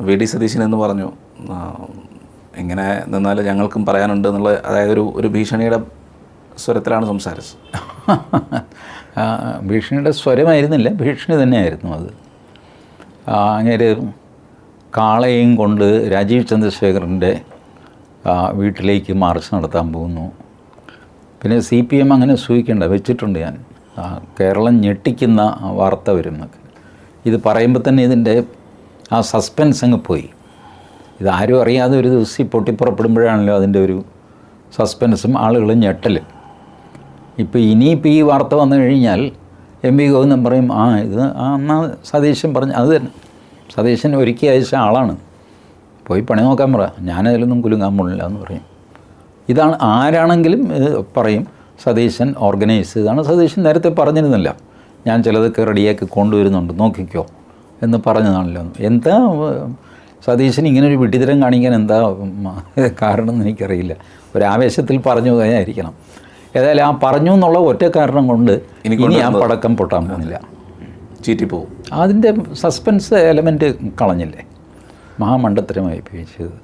V D Satheesan എന്ന് പറഞ്ഞു. എങ്ങനെ നിന്നാൽ ഞങ്ങൾക്കും പറയാനുണ്ട് എന്നുള്ള അതായത് ഒരു ഒരു ഭീഷണിയുടെ സ്വരത്തിലാണ് സംസാരിച്ചത് ഭീഷണിയുടെ സ്വരമായിരുന്നില്ല ഭീഷണി തന്നെയായിരുന്നു അത്. അങ്ങനെ കാളയും കൊണ്ട് രാജീവ് ചന്ദ്രശേഖറിന്റെ വീട്ടിലേക്ക് മാർച്ച് നടത്താൻ പോകുന്നു. പിന്നെ സി പി എം അങ്ങനെ സൂചിക്കേണ്ട വെച്ചിട്ടുണ്ട് ഞാൻ. കേരളം ഞെട്ടിക്കുന്ന വാർത്ത വരുന്നൊക്കെ ഇത് പറയുമ്പോൾ തന്നെ ഇതിന്റെ ആ സസ്പെൻസ് അങ്ങ് പോയി. ഇതാരും അറിയാതെ ഒരു ദിവസം പൊട്ടിപ്പുറപ്പെടുമ്പോഴാണല്ലോ അതിന്റെ ഒരു സസ്പെൻസും ആളുകളും ഞെട്ടലും. ഇപ്പോൾ ഇനിയിപ്പോൾ ഈ വാർത്ത വന്നു കഴിഞ്ഞാൽ എം വി ഗോവിന്ദൻ പറയും ആ ഇത് ആ എന്നാ സതീശൻ പറഞ്ഞു അത് തന്നെ. സതീശൻ ഒരുക്കി അയച്ച ആളാണ്. പോയി പണി നോക്കാൻ പറ. ഞാനതിലൊന്നും കുലുങ്ങാൻ പോണില്ല എന്ന് പറയും. ഇതാണ് ആരാണെങ്കിലും ഇത് പറയും സതീശൻ ഓർഗനൈസ് ചെയ്താണ് സതീശൻ നേരത്തെ പറഞ്ഞിരുന്നില്ല. ഞാൻ ചിലതൊക്കെ റെഡിയാക്കി കൊണ്ടുവരുന്നുണ്ട്. നോക്കിക്കോ. എന്ന് പറഞ്ഞതാണല്ലോ. എന്താ സതീശൻ ഇങ്ങനെ ഒരു വിഡിതരം കാണിക്കാൻ എന്താ കാരണം എന്ന് എനിക്കറിയില്ല. ഒരു ആവേശത്തിൽ പറഞ്ഞു കഴിഞ്ഞായിരിക്കണം ഏതായാലും ആ പറഞ്ഞു എന്നുള്ള ഒറ്റ കാരണം കൊണ്ട് ഇനി ഞാൻ ആ പടക്കം പൊട്ടാൻ പോകുന്നില്ല. പോകും അതിന്റെ സസ്പെൻസ് എലമെന്റ് കളഞ്ഞില്ലേ? മഹാമണ്ഡത്തരമായി ചെയ്തത്